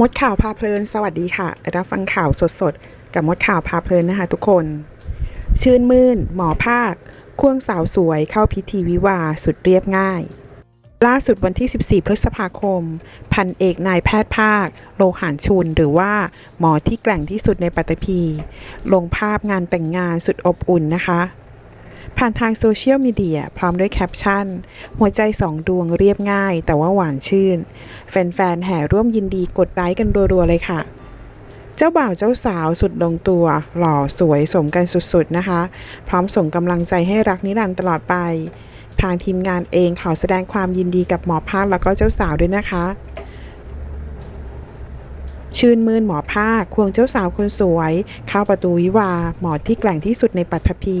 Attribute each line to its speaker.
Speaker 1: มดข่าวพาเพลิน สวัสดีค่ะ รับฟังข่าวสดๆ กับมดข่าวพาเพลินนะคะทุกคน ชื่นมื่น หมอภาค ควงสาวสวยเข้าพิธีวิวาสุดเรียบง่าย ล่าสุดวันที่ 14 พฤษภาคม พันเอกนายแพทย์ภาค โลหานชุน หรือว่าหมอที่แกร่งที่สุดในปัตตภีลงภาพงานแต่งงานสุดอบอุ่นนะคะ ผ่านทางโซเชียลมีเดียพร้อมด้วยแคปชั่น หัวใจสองดวงเรียบง่ายแต่ว่าหวานชื่น แฟนๆ แห่ร่วมยินดีกดไลค์กันรัวๆ เลยค่ะ เจ้าบ่าวเจ้าสาวสุดลงตัว หล่อสวยสมกันสุดๆ นะคะ พร้อมส่งกำลังใจให้รักนิรันดร์ตลอดไป ทางทีมงานเองขอแสดงความยินดีกับหมอภาคแล้วก็เจ้าสาวด้วยนะคะชื่นมื่นหมอภาคควงเจ้าสาวคนสวย เข้าประตูวิวาหมอที่แกร่งที่สุดในปัตภี